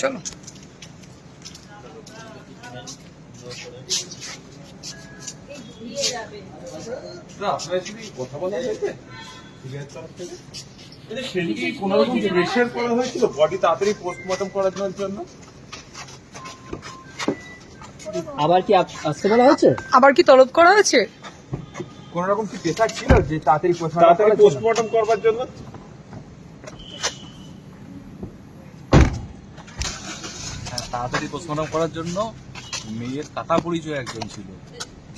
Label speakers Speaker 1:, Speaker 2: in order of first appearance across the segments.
Speaker 1: চলো।
Speaker 2: কথা বলা হয়েছে সেদিকে কোনো রকম প্রেশার করা হয়েছিল? বডি তাড়াতাড়ি পোস্টমর্টম করার জন্য
Speaker 3: আবার কি আসতে বলা হয়েছে?
Speaker 1: আবার কি তলব করা হয়েছে?
Speaker 2: কোন রকম কি প্রেশার ছিল যে তাড়াতাড়ি তাড়াতাড়ি পোস্টমর্টম করবার জন্য?
Speaker 4: তাড়াতাড়ি পোস্টমর্টম করার জন্য মেয়ের কাটা পরিচয় একজন ছিল।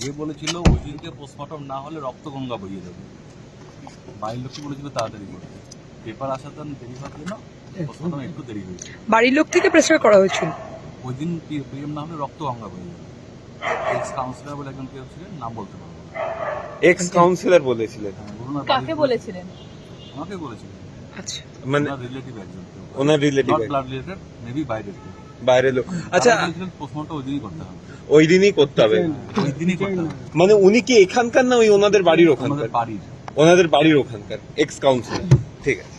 Speaker 4: যে বলেছিল ওই দিনকে পোস্টমর্টম না হলে রক্তগঙ্গা বইয়ে দেবে। বাড়ির লোককে বলেছিল তাড়াতাড়ি করতে পেপার আসার জন্য দেরি হওয়ার জন্য পোস্টমর্টম একটু দেরি হয়েছে
Speaker 1: বাড়ির লোক থেকে প্রেসার করা হয়েছিল।
Speaker 4: ওই দিন পিএম না হলে রক্তগঙ্গা বইয়ে যাবে এক্স কাউন্সিলর বলে একজন কেউ ছিলেন নাম বলতে পারব
Speaker 2: এক্স কাউন্সিলর বলেছিলেন।
Speaker 4: হ্যাঁ,
Speaker 5: কাকে বলেছিলেন?
Speaker 4: আমাকে বলেছিলেন।
Speaker 1: আচ্ছা।
Speaker 2: মানে
Speaker 4: ওনার রিলেটিভ একজন।
Speaker 2: ওনার রিলেটিভ
Speaker 4: ব্লাড রিলেটেড মেবি বাইরের
Speaker 2: বাইরের লোক। আচ্ছা
Speaker 4: ওই দিনই করতে হবে।
Speaker 2: ওই দিনই করতে হবে।
Speaker 4: ওই দিনই করতে হবে।
Speaker 2: মানে উনি কি এখানকার না ওই ওনাদের বাড়ির ওখানকার?
Speaker 4: বাড়ির।
Speaker 2: ওনাদের বাড়ির ওখানকার এক্স কাউন্সিলর ঠিক আছে।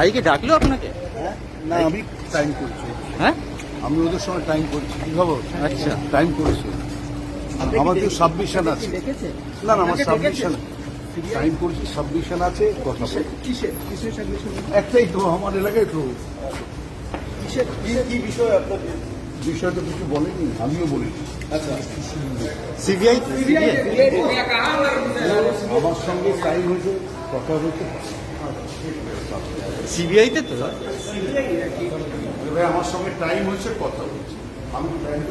Speaker 3: আইকে ডাকলো আপনাকে?
Speaker 6: না আমি টাইম করছি।
Speaker 3: হ্যাঁ?
Speaker 6: আমি ওদের সময় টাইম করছি। কি খবর? আচ্ছা। টাইম করেছি। আমার তো সাবমিশন আছে। না না আমার সাবমিশন টাইম করছি সাবমিশন আছে কথা একটাই তো আমার এলাকায় তো। কি বিষয় আপনার? বিষয়টা কিছু বলেনি আমিও বলিনি আচ্ছা।
Speaker 2: সিবিআই
Speaker 6: আমার সঙ্গে টাইম হয়েছে কথা হয়েছে।
Speaker 2: সিবিআই তে তো
Speaker 6: আমার সঙ্গে টাইম হয়েছে কথা হয়েছে। আমি টাইম